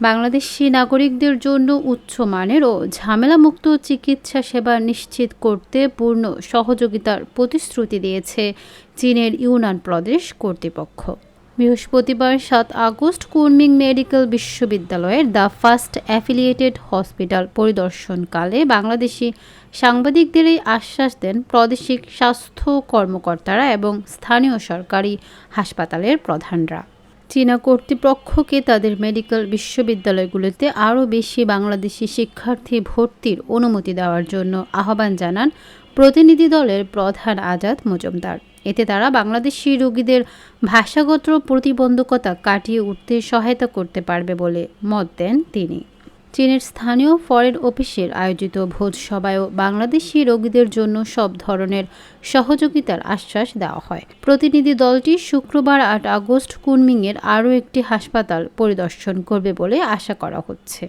বাংলাদেশি নাগরিকদের জন্য উচ্চমানের ও ঝামেলামুক্ত চিকিৎসা সেবা নিশ্চিত করতে পূর্ণ সহযোগিতার প্রতিশ্রুতি দিয়েছে চীনের ইউনান প্রদেশ কর্তৃপক্ষ। বৃহস্পতিবার সাত আগস্ট কুনমিং মেডিকেল বিশ্ববিদ্যালয়ের দ্য ফার্স্ট অ্যাফিলিয়েটেড হসপিটাল পরিদর্শনকালে বাংলাদেশি সাংবাদিকদের এই আশ্বাস দেন প্রাদেশিক স্বাস্থ্য কর্মকর্তারা এবং স্থানীয় সরকারি হাসপাতালের প্রধানরা। চীনা কর্তৃপক্ষকে তাদের মেডিকেল বিশ্ববিদ্যালয়গুলোতে আরও বেশি বাংলাদেশি শিক্ষার্থী ভর্তির অনুমতি দেওয়ার জন্য আহ্বান জানান প্রতিনিধি দলের প্রধান আজাদ মজুমদার। এতে তারা বাংলাদেশি রোগীদের ভাষাগত প্রতিবন্ধকতা কাটিয়ে উঠতে সহায়তা করতে পারবে বলে মত দেন তিনি। চীনের স্থানীয় ফরেন অফিসের আয়োজিত ভোজ সভায়ও বাংলাদেশি রোগীদের জন্য সব ধরনের সহযোগিতার আশ্বাস দেওয়া হয়। প্রতিনিধি দলটি শুক্রবার আট আগস্ট কুনমিংয়ের আরও একটি হাসপাতাল পরিদর্শন করবে বলে আশা করা হচ্ছে।